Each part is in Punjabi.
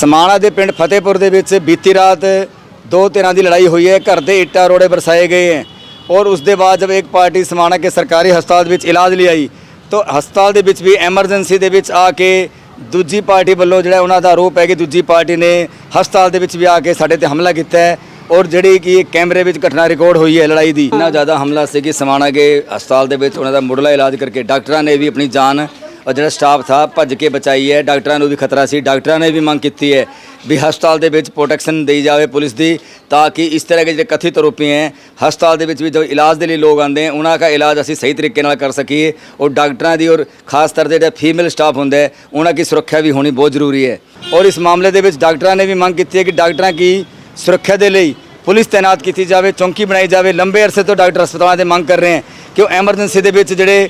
ਸਮਾਣਾ ਦੇ ਪਿੰਡ ਫਤਿਹਪੁਰ ਦੇ ਵਿੱਚ ਬੀਤੀ ਰਾਤ ਦੋ ਧਿਰਾਂ ਦੀ ਲੜਾਈ ਹੋਈ ਹੈ। ਘਰ ਦੇ ਇੱਟਾਂ ਰੋੜੇ ਬਰਸਾਏ ਗਏ ਹੈ ਉਸ ਦੇ ਬਾਅਦ ਜਦ ਇੱਕ ਪਾਰਟੀ ਸਮਾਣਾ ਕੇ ਸਰਕਾਰੀ ਹਸਪਤਾਲ ਵਿੱਚ ਇਲਾਜ ਲਈ ਆਈ, ਤਾਂ ਹਸਪਤਾਲ ਦੇ ਵਿੱਚ ਵੀ ਐਮਰਜੈਂਸੀ ਦੇ ਵਿੱਚ ਆ ਕੇ ਦੂਜੀ ਪਾਰਟੀ ਵੱਲੋਂ ਜਿਹੜਾ ਉਹਨਾਂ ਦਾ ਆਰੋਪ ਹੈ ਕਿ ਦੂਜੀ ਪਾਰਟੀ ਨੇ ਹਸਪਤਾਲ ਦੇ ਵਿੱਚ ਵੀ ਆ ਕੇ ਸਾਡੇ ਤੇ ਹਮਲਾ ਕੀਤਾ ਹੈ ਔਰ ਜਿਹੜੀ ਕਿ ਇਹ ਕੈਮਰੇ ਵਿੱਚ ਘਟਨਾ ਰਿਕਾਰਡ ਹੋਈ ਹੈ ਲੜਾਈ ਦੀ। ਇੰਨਾ ਜ਼ਿਆਦਾ ਹਮਲਾ ਸੀ ਕਿ ਸਮਾਣਾ ਕੇ ਹਸਪਤਾਲ ਦੇ ਵਿੱਚ ਉਹਨਾਂ ਦਾ ਮੁੱਢਲਾ ਇਲਾਜ ਕਰਕੇ ਡਾਕਟਰਾਂ ਨੇ ਵੀ ਆਪਣੀ ਜਾਨ ਔਰ ਜਿਹੜਾ ਸਟਾਫ ਥਾ, ਭੱਜ ਕੇ ਬਚਾਈ ਹੈ। ਡਾਕਟਰਾਂ ਨੂੰ ਵੀ ਖਤਰਾ ਸੀ। ਡਾਕਟਰਾਂ ਨੇ ਵੀ ਮੰਗ ਕੀਤੀ ਹੈ ਵੀ ਹਸਪਤਾਲ ਦੇ ਵਿੱਚ ਪ੍ਰੋਟੈਕਸ਼ਨ ਦੇਈ ਜਾਵੇ ਪੁਲਿਸ ਦੀ, ਤਾਂ ਕਿ ਇਸ ਤਰ੍ਹਾਂ ਦੇ ਜਿਹੜੇ ਕਥਿਤ ਆਰੋਪੀ ਹੈ, ਹਸਪਤਾਲ ਦੇ ਵਿੱਚ ਵੀ ਜੋ ਇਲਾਜ ਦੇ ਲਈ ਲੋਕ ਆਉਂਦੇ ਹੈ ਉਹਨਾਂ ਦਾ ਇਲਾਜ ਅਸੀਂ ਸਹੀ ਤਰੀਕੇ ਨਾਲ ਕਰ ਸਕੀਏ। ਔਰ ਡਾਕਟਰਾਂ ਦੀ ਔਰ ਖਾਸ ਤੌਰ ਤੇ ਜਿਹੜਾ ਫੀਮੇਲ ਸਟਾਫ ਹੁੰਦਾ ਹੈ, ਉਹਨਾਂ ਦੀ ਸੁਰੱਖਿਆ ਵੀ ਹੋਣੀ ਬਹੁਤ ਜ਼ਰੂਰੀ ਹੈ। ਔਰ ਇਸ ਮਾਮਲੇ ਦੇ ਵਿੱਚ ਡਾਕਟਰਾਂ ਨੇ ਵੀ ਮੰਗ ਕੀਤੀ ਹੈ ਕਿ ਡਾਕਟਰਾਂ ਦੀ ਸੁਰੱਖਿਆ ਦੇ ਲਈ ਪੁਲਿਸ ਤਾਇਨਾਤ ਕੀਤੀ ਜਾਵੇ, ਚੌਂਕੀ ਬਣਾਈ ਜਾਵੇ। ਲੰਬੇ ਅਰਸੇ ਤੋਂ ਡਾਕਟਰ ਹਸਪਤਾਲਾਂ ਦੇ ਮੰਗ ਕਰ ਰਹੇ ਹੈ ਕਿ ਉਹ ਐਮਰਜੈਂਸੀ ਦੇ ਵਿੱਚ ਜਿਹੜੇ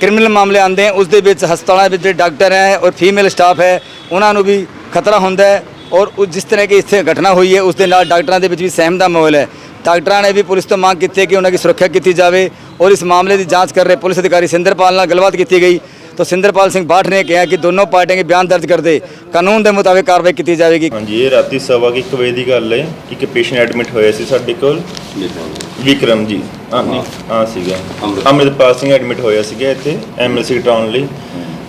ਕ੍ਰਿਮੀਨਲ ਮਾਮਲੇ ਆਉਂਦੇ ਹੈ ਉਸ ਦੇ ਵਿੱਚ ਹਸਪਤਾਲਾਂ ਵਿੱਚ ਜਿਹੜੇ ਡਾਕਟਰ ਹੈ ਔਰ ਫੀਮੇਲ ਸਟਾਫ ਹੈ ਉਹਨਾਂ ਨੂੰ ਵੀ ਖਤਰਾ ਹੁੰਦਾ ਹੈ ਔਰ ਉਸ ਜਿਸ ਤਰ੍ਹਾਂ ਕਿ ਇੱਥੇ ਘਟਨਾ ਹੋਈ ਹੈ ਉਸ ਦੇ ਨਾਲ ਡਾਕਟਰਾਂ ਦੇ ਵਿੱਚ ਵੀ ਸਹਿਮ ਦਾ ਮਾਹੌਲ ਹੈ। ਡਾਕਟਰਾਂ ਨੇ ਵੀ ਪੁਲਿਸ ਤੋਂ ਮੰਗ ਕੀਤੀ ਹੈ ਕਿ ਉਹਨਾਂ ਦੀ ਸੁਰੱਖਿਆ ਕੀਤੀ ਜਾਵੇ ਔਰ ਇਸ ਮਾਮਲੇ ਦੀ ਜਾਂਚ ਕਰ ਰਹੇ ਪੁਲਿਸ ਅਧਿਕਾਰੀ ਸਿੰਦਰਪਾਲ ਨਾਲ ਗੱਲਬਾਤ ਕੀਤੀ ਗਈ। ਤਾਂ ਸਿੰਦਰਪਾਲ ਸਿੰਘ ਬਾਠ ਨੇ ਕਿਹਾ ਕਿ ਦੋਨੋਂ ਪਾਰਟੀਆਂ ਦੇ ਬਿਆਨ ਦਰਜ ਕਰਦੇ ਕਾਨੂੰਨ ਦੇ ਮੁਤਾਬਿਕ ਕਾਰਵਾਈ ਕੀਤੀ ਜਾਵੇਗੀ। ਹਾਂਜੀ ਇਹ ਰਾਤੀ ਸਵਾ ਕੁ ਇੱਕ ਵਜੇ ਦੀ ਗੱਲ ਹੈ ਇੱਕ ਪੇਸ਼ੈਂਟ ਐਡਮਿਟ ਹੋਇਆ ਸੀ ਸਾਡੇ ਕੋਲ। ਵਿਕਰਮ ਜੀ। ਹਾਂ ਨਹੀਂ ਹਾਂ ਸੀਗਾ। ਅੰਮ੍ਰਿਤਪਾਲ ਸਿੰਘ ਐਡਮਿਟ ਹੋਇਆ ਸੀਗਾ ਇੱਥੇ ਐਮਐਲਸੀ ਟਾਊਨ ਲਈ।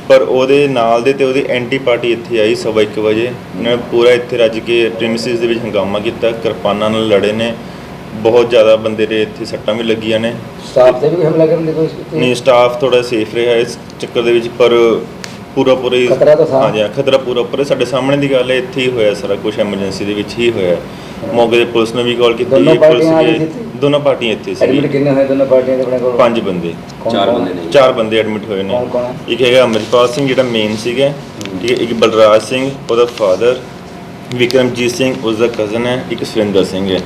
ਪਰ ਉਹਦੇ ਨਾਲ ਦੇ ਤੇ ਉਹਦੀ ਐਂਟੀ ਪਾਰਟੀ ਇੱਥੇ ਆਈ ਸਵਾ ਇੱਕ ਵਜੇ। ਉਹਨਾਂ ਨੇ ਪੂਰਾ ਇੱਥੇ ਰੱਜ ਕੇ ਪ੍ਰੀਮਿਸਿਸ ਦੇ ਵਿੱਚ ਹੰਗਾਮਾ ਕੀਤਾ ਕਿਰਪਾਨਾਂ ਨਾਲ ਲੜੇ ਨੇ। ਬਹੁਤ ਜ਼ਿਆਦਾ ਬੰਦੇ ਦੇ ਇੱਥੇ ਸੱਟਾਂ ਵੀ ਲੱਗੀਆਂ ਨੇ। ਸਟਾਫ ਤੇ ਵੀ ਹਮਲਾ ਕਰਨ ਦੀ ਕੋਸ਼ਿਸ਼ ਕੀਤੀ ਨਹੀਂ ਸਟਾਫ ਥੋੜਾ ਸੇਫ ਰਿਹਾ ਇਸ ਚੱਕਰ ਦੇ ਵਿੱਚ ਪਰ ਪੂਰਾ ਪੂਰਾ ਹੀ ਹਾਂ, ਖਤਰਾ ਪੂਰਾ ਪੂਰਾ ਸਾਡੇ ਸਾਹਮਣੇ ਦੀ ਗੱਲ ਹੈ ਇੱਥੇ ਹੀ ਹੋਇਆ ਸਾਰਾ ਕੁਝ ਐਮਰਜੈਂਸੀ ਦੇ ਵਿੱਚ ਹੀ ਹੋਇਆ। ਮੌਕੇ ਤੇ ਪੁਲਿਸ ਨੇ ਵੀ ਕਾਲ ਕੀਤੀ ਦੋਨੋਂ ਪੁਲਿਸ ਪਾਰਟੀਆਂ ਆ ਵੀ- ਗਈ ਸੀ? ਦੋਨੋਂ ਪਾਰਟੀਆਂ ਇੱਥੇ ਐਡਮਿਟ ਸੀ ਕਿੰਨੇ ਹੋਏ ਦੋਨੋਂ ਪਾਰਟੀਆਂ ਦੇ ਆਪਣੇ ਕੋਲ? ਪੰਜ ਬੰਦੇ। ਕੌਣ- ਚਾਰ ਕੌਣ? ਬੰਦੇ ਨੇ। ਚਾਰ ਬੰਦੇ ਐਡਮਿਟ ਹੋਏ ਨੇ। ਕੌਣ- ਕੌਣ? ਇੱਕ ਹੈਗਾ ਅਮਰਿਤਪਾਲ ਸਿੰਘ ਜਿਹੜਾ ਮੇਨ ਸੀਗਾ। ਠੀਕ ਹੈ ਇੱਕ ਬਲਰਾਜ ਸਿੰਘ ਉਹਦਾ ਫਾਦਰ ਵਿਕਰਮਜੀਤ ਸਿੰਘ ਉਸਦਾ ਕਜ਼ਨ ਹੈ ਇੱਕ ਸੁਰਿੰਦਰ ਸਿੰਘ ਹੈ।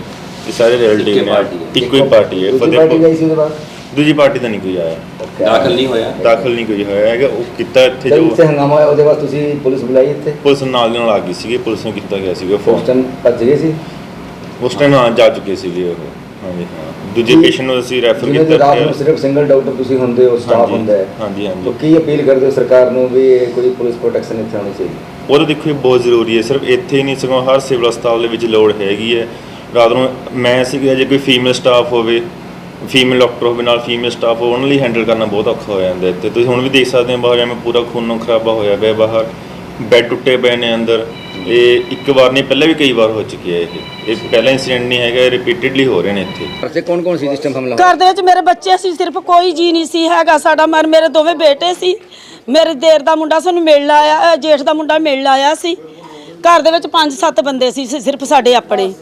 ਇਹ ਸਾਰੇ ਰਿਲੇਟਿਵ ਨੇ। ਪਾਰਟੀ ਹੈ। ਇੱਕੋ ਹੀ ਪਾਰਟੀ ਹੈ। ਦੂਜੀ ਪਾਰਟੀ ਫਤਿਹਪੁਰ ਗਈ ਸੀ ਉਹਦੇ ਬਾਅਦ? ਦੂਜੀ ਪਾਰਟੀ ਤਾਂ ਨਹੀਂ ਕੋਈ ਆਇਆ। ਦਾਖਲ ਨਹੀਂ ਹੋਇਆ? ਦਾਖਲ ਨਹੀਂ ਕੋਈ ਹੋਇਆ ਹੈਗਾ। ਉਹ ਕੀਤਾ ਇੱਥੇ ਜੋ ਇੱਥੇ ਹੰਗਾਮਾ ਹੋਇਆ ਉਹਦੇ ਬਾਅਦ ਤੁਸੀਂ ਪੁਲਿਸ ਬੁਲਾਈ ਇੱਥੇ? ਪੁਲਿਸ ਨਾਲ ਦੀ ਨਾਲ ਆ ਗਈ ਸੀਗੀ। ਪੁਲਿਸ ਨੂੰ ਕੀਤਾ ਗਿਆ ਸੀਗਾ ਫੋਨ ਭੱਜ ਗਏ ਸੀ? ਉਸ ਟਾਈਮ ਹਾਂ ਜਾ ਚੁੱਕੇ ਸੀਗੇ ਉਹ। ਹਾਂਜੀ ਹਾਂ। ਦੂਜੇ ਪੇਸ਼ੈਂਟ ਨੂੰ ਅਸੀਂ ਰੈਫਰ ਜਿਵੇਂ ਕਿ ਕੀਤਾ ਰਾਤ ਨੂੰ। ਸਿਰਫ ਸਿੰਗਲ ਡਾਕਟਰ ਤੁਸੀਂ ਹੁੰਦੇ ਹੋ ਸਟਾਫ ਹਾਂਜੀ, ਹੁੰਦਾ ਹੈ ਹਾਂਜੀ, ਹਾਂਜੀ। ਤਾਂ ਕੀ ਅਪੀਲ ਕਰਦੇ ਹੋ ਸਰਕਾਰ ਨੂੰ ਵੀ ਇਹ ਕੋਈ ਪੁਲਿਸ ਪ੍ਰੋਟੈਕਸ਼ਨ ਇੱਥੇ ਹੋਣੀ ਚਾਹੀਦੀ? ਉਹ ਤਾਂ ਦੇਖੋ ਇਹ ਬਹੁਤ ਜ਼ਰੂਰੀ ਹੈ। ਸਿਰਫ ਇੱਥੇ ਹੀ ਨਹੀਂ ਸਗੋਂ ਹਰ ਸਿਵਲ ਹਸਪਤਾਲ ਦੇ ਵਿੱਚ ਲੋੜ ਹੈਗੀ ਹੈ। ਰਾਤ ਨੂੰ ਮੈਂ ਸੀਗਾ ਜੇ ਕੋਈ ਫੀਮੇਲ ਸਟਾਫ ਹੋਵੇ ਫੀਮੇਲ ਡਾਕਟਰ ਹੋਵੇ ਨਾਲ ਫੀਮੇਲ ਸਟਾਫ ਹੋਵੇ ਉਹਨਾਂ ਲਈ ਹੈਂਡਲ ਕਰਨਾ ਬਹੁਤ ਔਖਾ ਹੋ ਜਾਂਦਾ ਇੱਥੇ। ਤੁਸੀਂ ਹੁਣ ਵੀ ਦੇਖ ਸਕਦੇ ਹੋ ਬਾਹਰ ਐਵੇਂ ਪੂਰਾ ਖੂਨੋਂ ਖਰਾਬਾ ਹੋਇਆ ਪਿਆ ਬਾਹਰ। ਬੈੱਡ ਟੁੱਟੇ ਪਏ ਨੇ ਅੰਦਰ। ਇਹ ਇੱਕ ਵਾਰ ਨਹੀਂ ਪਹਿਲਾਂ ਵੀ ਕਈ ਵਾਰ ਹੋ ਚੁੱਕੀ ਹੈ ਇਹ। ਇਹ ਪਹਿਲਾ ਇਨਸੀਡੈਂਟ ਨਹੀਂ ਹੈਗਾ ਰਿਪੀਟਡਲੀ ਹੋ ਰਹੇ ਨੇ ਇੱਥੇ। ਪਰਚੇ ਕੌਣ ਕੌਣ ਸੀ ਜਿਸ ਟਾਈਮ ਹਮਲਾ? ਘਰ ਦੇ ਵਿੱਚ ਮੇਰੇ ਬੱਚੇ ਸੀ ਸਿਰਫ ਕੋਈ ਜੀ ਨਹੀਂ ਸੀ ਹੈਗਾ ਸਾਡਾ। ਮਰ ਮੇਰੇ ਦੋਵੇਂ ਬੇਟੇ ਸੀ। ਮੇਰੇ ਦੇਰ ਦਾ ਮੁੰਡਾ ਸਾਨੂੰ ਮਿਲਣ ਆਇਆ ਅ, ਜੇਠ ਦਾ ਮੁੰਡਾ ਮਿਲਣ ਆਇਆ ਸੀ। ਘਰ ਦੇ ਵਿੱਚ 5-7 ਬੰਦੇ ਸੀ ਸਿ- ਸਿਰਫ ਸਾਡੇ ਆਪਣੇ।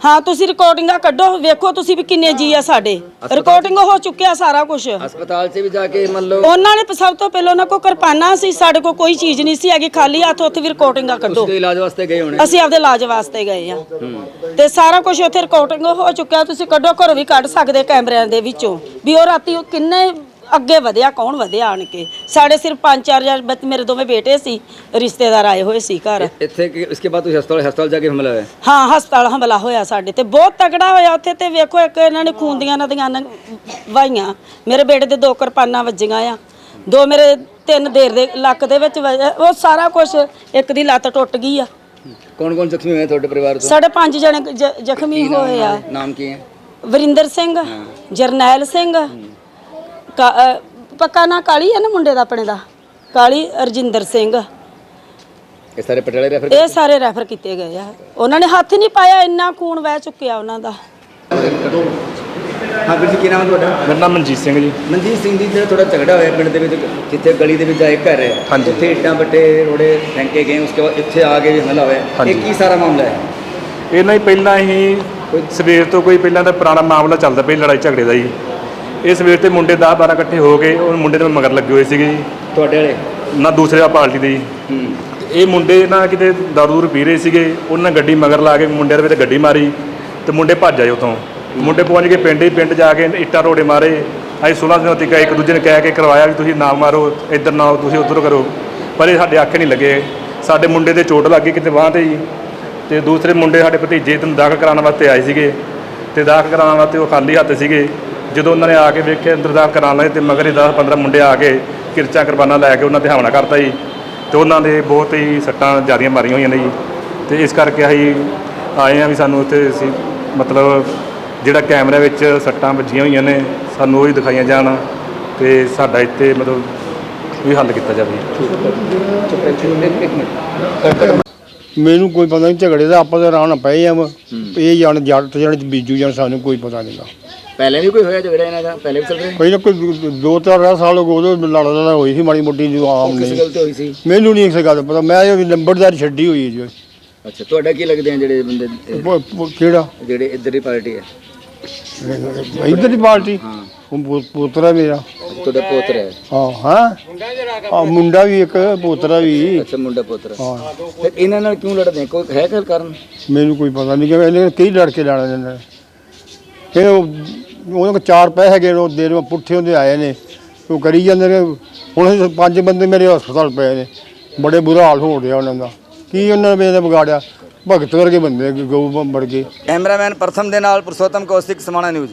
ਹਾਂ ਤੁਸੀਂ ਰਿਕਾਰਡਿੰਗਾਂ ਕੱਢੋ ਵੇਖੋ ਤੁਸੀਂ ਵੀ ਕਿੰਨੇ ਜੀ ਆ ਸਾਡੇ। ਰਿਕਾਰਡਿੰਗ ਹੋ ਚੁੱਕਿਆ ਸਾਰਾ ਕੁਝ ਹਸਪਤਾਲ 'ਚ ਵੀ ਜਾ ਕੇ ਮੰਨ ਲਓ ਉਹਨਾਂ ਨੇ ਸਭ ਤੋਂ ਪਹਿਲਾਂ ਉਹਨਾਂ ਕੋਲ ਕਿਰਪਾਨਾਂ ਸੀ ਸਾਡੇ ਕੋਲ ਕੋਈ ਚੀਜ਼ ਨਹੀਂ ਸੀ ਹੈਗੀ ਖਾਲੀ ਹੱਥ ਉੱਥੇ ਵੀ ਰਿਕਾਰਡਿੰਗਾਂ ਕੱਢੋ। ਤੁਸੀਂ ਇਲਾਜ ਵਾਸਤੇ ਗਏ ਹੋਣੇ। ਅਸੀਂ ਆਪਦੇ ਇਲਾਜ ਵਾਸਤੇ ਗਏ ਆ। ਤੇ ਸਾਰਾ ਕੁਝ ਉੱਥੇ ਰਿਕਾਰਡਿੰਗ ਹੋ ਚੁੱਕਿਆ ਤੁਸੀਂ ਕੱਢੋ ਘਰੋਂ ਵੀ ਕੱਢ ਸਕਦੇ ਕੈਮਰਿਆਂ ਦੇ ਵਿੱਚੋਂ। ਵੀ ਉਹ ਰਾਤੀ ਉਹ ਕਿੰਨੇ ਅੱਗੇ ਵਧਿਆ ਕੌਣ ਵਧਿਆ ਆਣ ਕੇ? ਸਾਡੇ ਸਿਰਫ ਪੰਜ ਚਾਰ ਹਜ਼ਾਰ ਬੱਚ ਮੇਰੇ ਦੋਵੇਂ ਬੇਟੇ ਸੀ ਰਿਸ਼ਤੇਦਾਰ ਆਏ ਹੋਏ ਸੀ ਘਰ। ਇੱਥੇ ਕਿ ਇਸਕੇ ਬਾਅਦ ਤੁਸੀਂ ਹਸਪਤਾਲ ਹਸਪਤਾਲ ਜਾ ਕੇ ਹਮਲਾ ਹੋਇਆ? ਹਾਂ ਹਸਪਤਾਲ ਹਮਲਾ ਹੋਇਆ ਸਾਡੇ ਤੇ। ਬਹੁਤ ਤਗੜਾ ਹੋਇਆ ਉੱਥੇ ਤੇ ਵੇਖੋ ਇੱਕ ਇਹਨਾਂ ਨੇ ਖੂਨ ਦੀਆਂ ਨਦੀਆਂ ਨ- ਵਾਹੀਆਂ। ਮੇਰੇ ਬੇਟੇ ਦੇ ਦੋ ਕਿਰਪਾਨਾਂ ਵੱਜੀਆਂ ਆ। ਦੋ ਮੇਰੇ ਤਿੰਨ ਦੇਰ ਦੇ ਲੱਕ ਦੇ ਵਿੱਚ ਵੱਜਿਆ। ਉਹ ਸਾਰਾ ਕੁਝ ਇੱਕ ਦੀ ਲੱਤ ਟੁੱਟ ਗਈ ਆ। ਕੌਣ ਕੌਣ ਜ਼ਖਮੀ ਹੋਏ ਤੁਹਾਡੇ ਪਰਿਵਾਰ ਤੋਂ? ਸਾਡੇ ਪੰਜ ਜਣੇ ਜ- ਜ਼ਖਮੀ ਹੋਏ ਆ। ਨਾਮ ਕੀ ਹੈ? ਵਰਿੰਦਰ ਸਿੰਘ ਜਰਨੈਲ ਸਿੰਘ ਕਾ- ਪੱਕਾ ਨਾਂ ਕਾਲੀ ਹੈ ਨਾ ਮੁੰਡੇ ਦਾ ਆਪਣੇ ਦਾ? ਕਾਲੀ ਅਰਜਿੰਦਰ ਸਿੰਘ। ਇਹ ਸਾਰੇ ਪਟਿਆਲੇ ਰੈਫਰ ਇਹ ਸਾਰੇ ਰੈਫਰ ਕੀਤੇ ਗਏ ਆ। ਉਹਨਾਂ ਨੇ ਹੱਥ ਨਹੀਂ ਪਾਇਆ ਇੰਨਾ ਖੂਨ ਵਹਿ ਚੁੱਕਿਆ ਉਹਨਾਂ ਦਾ। ਹਾਂ ਵੀਰ ਜੀ ਕੀ ਨਾਮ ਹੈ ਤੁਹਾਡਾ? ਮੇਰਾ ਨਾਮ ਮਨਜੀਤ ਸਿੰਘ ਜੀ। ਮਨਜੀਤ ਸਿੰਘ ਜੀ ਜਿਹੜਾ ਥੋੜਾ ਝਗੜਾ ਹੋਇਆ ਪਿੰਡ ਦੇ ਵਿੱਚ ਜਿੱਥੇ ਗਲੀ ਦੇ ਵਿੱਚ ਆਏ ਘਰ ਹੈ ਹਾਂਜੀ। ਉੱਥੇ ਇੱਟਾਂ ਬੱਟੇ ਰੋੜੇ ਫੈਂਕੇ ਗਏ ਉਸਕੇ ਬਾਅਦ ਇੱਥੇ ਆ ਕੇ ਵੀ ਹਮਲਾ ਹੋਇਆ। ਹਾਂਜੀ। ਇਹ ਕੀ ਸਾਰਾ ਮਾਮਲਾ ਹੈ? ਇਹਨਾਂ ਹੀ ਪਹਿਲਾਂ ਹੀ ਸਵੇਰ ਤੋਂ ਕੋਈ ਪਹਿਲਾਂ ਦਾ ਪੁਰਾਣਾ ਮਾਮਲਾ ਚੱਲਦਾ ਪਿਆ ਲੜਾਈ ਝਗੜੇ ਦਾ ਜੀ ਇਹ ਸਵੇਰ ਤੇ ਮੁੰਡੇ 10 12 ਇਕੱਠੇ ਹੋ ਕੇ ਉਹ ਮੁੰਡੇ ਦੇ ਮਗਰ ਲੱਗੇ ਹੋਏ ਸੀਗੇ ਜੀ। ਤੁਹਾਡੇ ਵਾਲੇ? ਨਾ ਦੂਸਰੇ ਪਾਰਟੀ ਦੇ ਜੀ। ਇਹ ਮੁੰਡੇ ਨਾ ਕਿਤੇ ਦਾਰੂ ਦੂਰ ਪੀ ਰਹੇ ਸੀਗੇ ਉਹਨਾਂ ਗੱਡੀ ਮਗਰ ਲਾ ਕੇ ਮੁੰਡਿਆਂ ਦੇ ਵਿੱਚ ਗੱਡੀ ਮਾਰੀ ਤੇ ਮੁੰਡੇ ਭੱਜ ਆਏ ਉਤੋਂ ਮੁੰਡੇ ਪਹੁੰਚ ਕੇ ਪਿੰਡ ਹੀ ਪਿੰਡ ਜਾ ਕੇ ਇੱਟਾਂ ਰੋੜੇ ਮਾਰੇ। ਅਸੀਂ 16 ਦਿਨਾਂ ਤੱਕ ਇੱਕ ਦੂਜੇ ਨੇ ਕਹਿ ਕੇ ਕਰਵਾਇਆ ਵੀ ਤੁਸੀਂ ਨਾ ਮਾਰੋ ਇੱਧਰ ਨਾ ਆਓ, ਤੁਸੀਂ ਉੱਧਰ ਕਰੋ। ਪਰ ਇਹ ਸਾਡੇ ਅੱਖ ਨਹੀਂ ਲੱਗੇ। ਸਾਡੇ ਮੁੰਡੇ ਦੇ ਚੋਟ ਲੱਗ ਗਈ ਕਿਤੇ ਬਾਂਹ ਤੇ ਜੀ। ਤੇ ਦੂਸਰੇ ਮੁੰਡੇ ਸਾਡੇ ਭਤੀਜੇ ਤੋਂ ਦਾਖਲ ਕਰਾਉਣ ਵਾਸਤੇ ਆਏ ਸੀਗੇ। ਤੇ ਦਾਖਲ ਕਰਾਉਣ ਵਾਸਤੇ ਉਹ ਖਾਲੀ ਹੱਥ ਸੀਗੇ। ਜਦੋਂ ਉਹਨਾਂ ਨੇ ਆ ਕੇ ਵੇਖਿਆ ਅੰਦਰ ਦਾਖਲ ਕਰਾਉਣ ਲੱਗੇ ਤੇ ਮਗਰ ਹੀ 10 15 ਮੁੰਡੇ ਆ ਕੇ ਕਿਰਚਾਂ ਕੁਰਬਾਨਾ ਲੈ ਕੇ ਉਹਨਾਂ ਤੇ ਹਮਲਾ ਕਰਤਾ ਜੀ ਤੇ ਉਹਨਾਂ ਦੇ ਬਹੁਤ ਹੀ ਸੱਟਾਂ ਜ਼ਿਆਦੀਆਂ ਮਾਰੀਆਂ ਹੋਈਆਂ ਨੇ ਜੀ। ਤੇ ਇਸ ਕਰਕੇ ਅਸੀਂ ਆਏ ਆ ਵੀ ਸਾਨੂੰ ਉੱਥੇ ਅਸੀਂ ਮਤਲਬ ਜਿਹੜਾ ਕੈਮਰੇ ਵਿੱਚ ਸੱਟਾਂ ਵੱਜੀਆਂ ਹੋਈਆਂ ਨੇ ਸਾਨੂੰ ਉਹ ਹੀ ਦਿਖਾਈਆਂ ਜਾਣ ਤੇ ਸਾਡਾ ਇੱਥੇ ਮਤਲਬ ਵੀ ਹੱਲ ਕੀਤਾ ਜਾਵੇ। ਮੈਨੂੰ ਕੋਈ ਪਤਾ ਨਹੀਂ ਝਗੜੇ ਦਾ ਆਪਾਂ ਤਾਂ ਰਾਣ ਪਏ ਆ ਵਾ। ਇਹ ਜਾਣ ਜੱਟ ਜਾਣ ਬੀਜੂ ਜਾਣ ਸਾਨੂੰ ਕੋਈ ਪਤਾ ਨਹੀਂਗਾ ਪਹਿਲੇ ਵੀ ਕੋਈ ਹੋਇਆ ਝਗੜਾ ਇਹਨਾਂ ਦਾ? ਪਹਿਲੇ ਵੀ ਚੱਲ ਰਿਹਾ ਕੋਈ ਨਾ ਕੋਈ ਦੋ- ਦੋ ਚਾਰ ਸਾਲ ਹੋ ਗਏ ਉਦੋਂ ਲੜ ਲੜ ਹੋਈ ਸੀ ਮਾੜੀ ਮੋਟੀ ਜੋ ਆਮ ਕਿਸ ਨਹੀਂ। ਗੱਲ ਤੇ ਹੋਈ ਸੀ? ਮੈਨੂੰ ਨਹੀਂ ਇਸ ਗੱਲ ਦਾ ਪਤਾ। ਮੈਂ ਇਹ ਨੰਬਰਦਾਰ ਛੱਡੀ ਹੋਈ ਹੈ ਜੀ। ਅੱਛਾ ਤੁਹਾਡਾ ਕੀ ਲੱਗਦੇ ਆ ਜਿਹੜੇ ਬੰਦੇ ਇਹ? ਪ- ਪ- ਕਿਹੜਾ? ਜਿਹੜੇ ਇੱਧਰ ਦੀ ਪਾਰਟੀ ਹੈ। ਇੱਧਰ ਦੀ ਪਾਰਟੀ? ਉਹ ਪੋ- ਪੋਤਰਾ ਮੇਰਾ। ਤੁਹਾਡਾ ਪੋਤਰਾ ਹੈ? ਹਾਂ ਹਾਂ? ਆ ਮੁੰਡਾ ਵੀ ਇੱਕ ਪੋਤਰਾ ਵੀ। ਅੱਛਾ ਮੁੰਡਾ ਪੋਤਰਾ। ਹਾਂ। ਫਿਰ ਇਹਨਾਂ ਨਾਲ ਕਿਉਂ ਲੜਦੇ ਆ? ਕੋਈ ਹੈ ਕੋਈ ਕਾਰਨ? ਮੈਨੂੰ ਕੋਈ ਪਤਾ ਨਹੀਂ ਕਿ ਇਹਨੇ ਕਈ ਲੜ ਕੇ ਲੈਣਾ ਇਹਨਾਂ ਨੇ ਇਹ ਉਹ ਉਹਨਾਂ ਕੋਲ ਚਾਰ ਪੈਸੇ ਹੈਗੇ ਨੇ, ਉਹ ਦੇਰ ਵਿੱਚ ਪੁੱਠੇ ਹੁੰਦੇ ਆਏ ਨੇ। ਉਹ ਕਰੀ ਜਾਂਦੇ ਨੇ ਹੁਣ ਪੰਜ ਬੰਦੇ ਮੇਰੇ ਹਸਪਤਾਲ ਪਏ ਨੇ। ਬੜੇ ਬੁਰਾ ਹਾਲ ਹੋ ਰਿਹਾ ਉਹਨਾਂ ਦਾ। ਕੀ ਉਹਨਾਂ ਨੇ ਮੇਰੇ ਵਿਗਾੜਿਆ? ਭਗਤ ਵਰਗੇ ਬੰਦੇ ਗਊ ਮਰ ਗਏ ਕੈਮਰਾਮੈਨ ਪ੍ਰਥਮ ਦੇ ਨਾਲ ਪੁਰਸ਼ੋਤਮ ਕੌਸ਼ਿਕ ਸਮਾਣਾ ਨਿਊਜ਼।